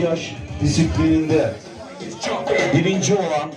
yaş disiplininde birinci olan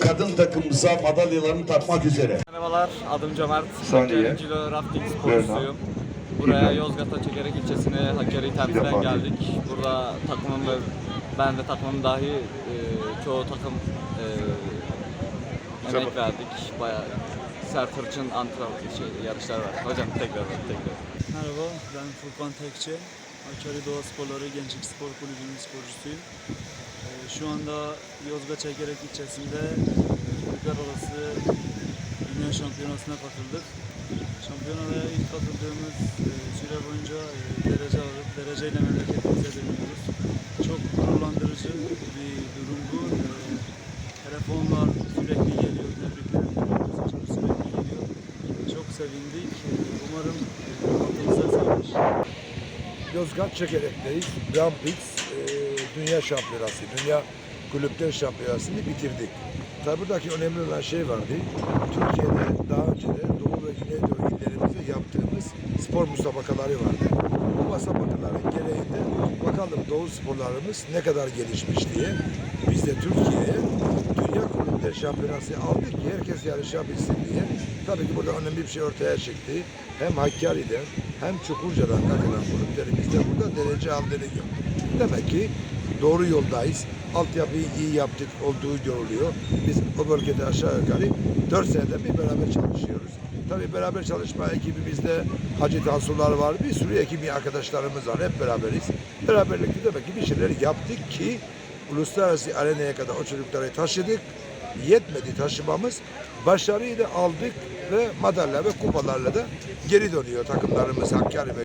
kadın takımımıza madalyalarını takmak üzere. Merhabalar, adım Cömert. Saniye. Hakkari Cilo Rafting sporcusuyum. Buraya İbrahim. Yozgat Çekerek ilçesine Hakkari'yi temsilen Fatih. geldik. Burada takımım ve ben de takımım dahi e, çoğu takım e, emek verdik. Bayağı sert hırçın antrenman şey, yarışlar var. Hocam tekrar tekrar. Merhaba, ben Furkan Tekçe. Hakkari Doğa Sporları Gençlik Spor Kulübü'nün sporcusuyum. Ee, Şu anda Yozgat Çekerek ilçesinde Kulüpler Arası Dünya Şampiyonası'na katıldık. Şampiyonaya ilk katıldığımız e, süre boyunca e, derece alıp dereceyle memleketimize dönüyoruz. Çok gururlandırıcı bir durum bu. E, Telefonlar sürekli geliyor, tebrikler sürekli geliyor. Çok sevindik. Umarım hakkımıza sağlar. Yozgat Çekerek'teyiz. Grand Prix e, Dünya Şampiyonası, Dünya Kulüpler Şampiyonası'nı bitirdik. Tabi buradaki önemli olan şey vardı. Türkiye'de daha önce de Doğu ve Güneydoğu illerimizde yaptığımız spor müsabakaları vardı. Bu müsabakaların gereğinde bakalım Doğu sporlarımız ne kadar gelişmiş diye biz de Kulüpler Şampiyonası aldık ki herkes yarışabilsin diye. Tabii ki burada önemli bir şey ortaya çıktı. Hem Hakkari'den hem Çukurca'dan katılan kulüplerimiz de burada derece aldığını gördük. Demek ki doğru yoldayız. Altyapıyı iyi yaptık olduğu görülüyor. Biz o bölgede aşağı yukarı 4 senede bir beraber çalışıyoruz. Tabii beraber çalışma ekibimizde Hacı Tansular var. Bir sürü ekibi arkadaşlarımız var. Hep beraberiz. Beraberlikte demek ki bir şeyler yaptık ki uluslararası arenaya kadar o çocukları taşıdık. Yetmedi taşımamız. Başarıyı da aldık ve madalya ve kupalarla da geri dönüyor takımlarımız Hakkari ve